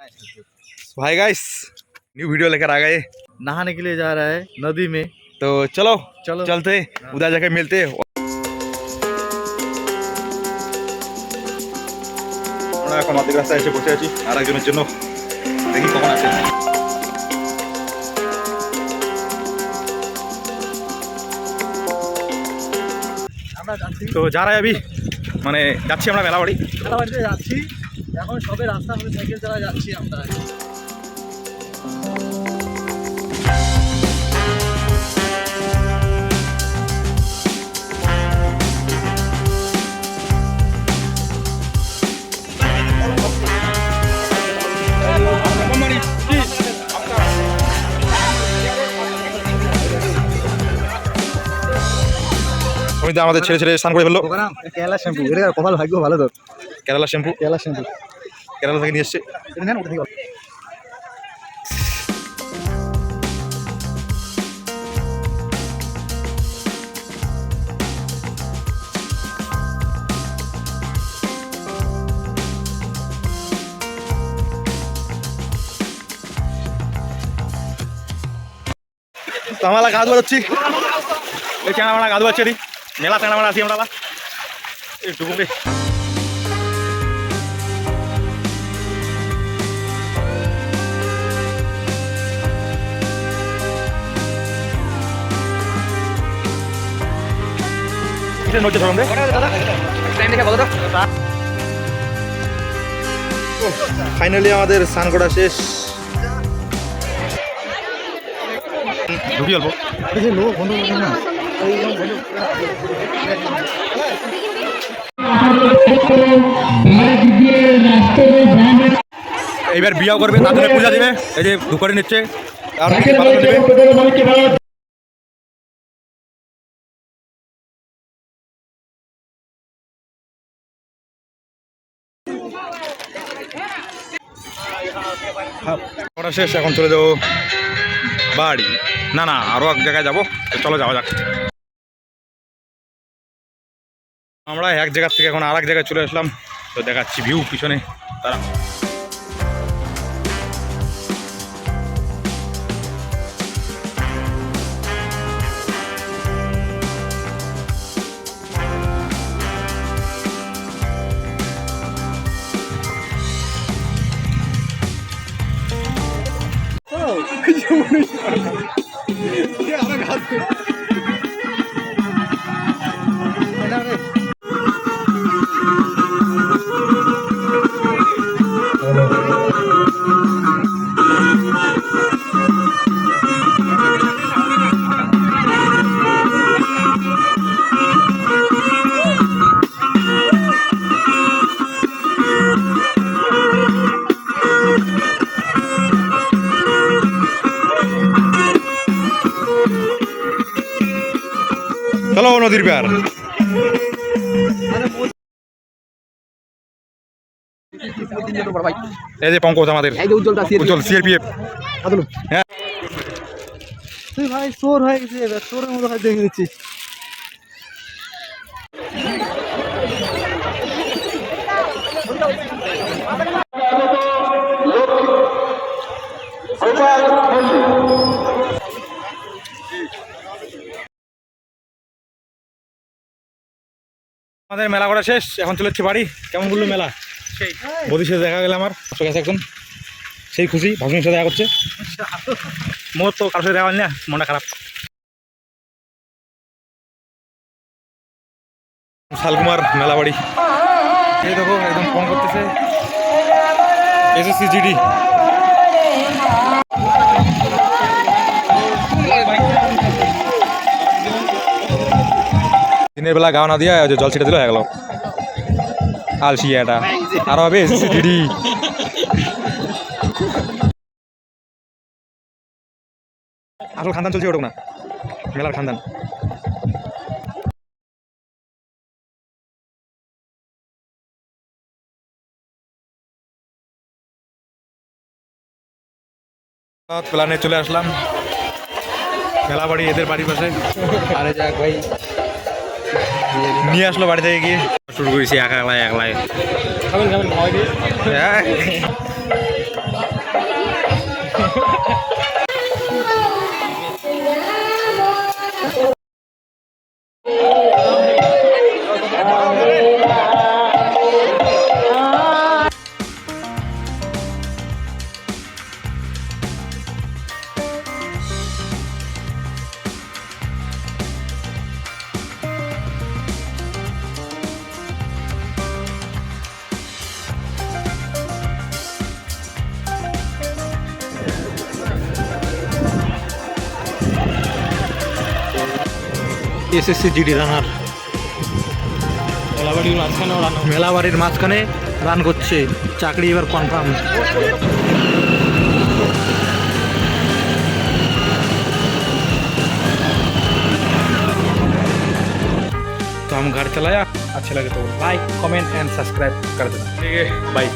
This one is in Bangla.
भाई गाइस न्यू वीडियो लेकर आ गए नहाने के लिए जा रहा है नदी में तो चलो चलो चलते उधर जाके मिलते আমরা এখন অর্ধেক রাস্তায় এসে বসে আছি আর একজনের জন্য দেখি কখন আসে আমরা যাচ্ছি তো যারা যাবি মানে যাচ্ছি আমরা মেলাবাড়ি খেলাবাড়িতে যাচ্ছি এখন সবে রাস্তা করে সাইকেল চালা যাচ্ছি আমরা। আমি তো আমাদের ছেলে ছেলে স্নান করে ফেলল। কেলা শ্যাম্পু। এটা কপাল ভাগ্য ভালো তো। কেরালা শ্যাম্পু। কেলা শ্যাম্পু। কেরালা থেকে নিয়ে এসছে। তো আমরা গা ধোয়াচ্ছি এই চাঙা মারা গা ধোয়াচ্ছি রে মেলা চাঙা মারা আছি আমরা একটু রে কিসের নড়ছে ধরুন রে ফাইনালি আমাদের স্নান করা শেষ। ঢুকি অল্প। বন্ধু এইবার বিয়া করবে জন্য পূজা দিবে। এই যে ধুকরে নিচ্ছে আর শেষ এখন চলে যাব বাড়ি। না না আরও এক জায়গায় যাব চলো যাওয়া যাক। আমরা এক জায়গা থেকে এখন আর এক জায়গায় চলে আসলাম। তো দেখাচ্ছি ভিউ পিছনে। তারা চলো নদীর পার এই যে পঙ্কজ আমাদের। এই যে উজ্জ্বলটা উজ্জ্বল সিআরপিএফ আদলু হ্যাঁ। তুই ভাই চোর হয়ে গেছে এবার। চোরের মতো দেখে দিচ্ছিস। আমাদের মেলা করা শেষ? এখন চলে যাচ্ছি বাড়ি। কেমন বলল মেলা? বদির সাথে দেখা গেল আমার। গেছে একজন। সেই খুশি ভাগ্নির সাথে দেখা করছে। মোর তো কারোর সাথে দেখা না মনটা খারাপ। শালকুমার মেলা বাড়ি এই দেখো একদম ফোন করতেছে। এসএসসি জিডি দিনের বেলা গাওয়া না দিয়ে জল ছিটে দিল হয়ে গেল। আলসি এটা। আর হবে এসএসসি আসল খানদান চলছে ওটুক না। মেলার খানদান। প্ল্যানে চলে আসলাম। মেলা বাড়ি এদের বাড়ির পাশে। আরে যাক ভাই। নিয়ে আসলো বাড়ি থেকে গিয়ে। শুরু করেছি একা একলাই একলাই হ্যাঁ। এসএসসি জিডি রানার মেলাবাড়ির মাঝখানেও রান্না মেলা বাড়ির মাঝখানে রান করছে চাকরি এবার কনফার্ম तो हम घर चलाया अच्छे लगे तो लाइक कमेंट एंड सब्सक्राइब कर देना ठीक है बाय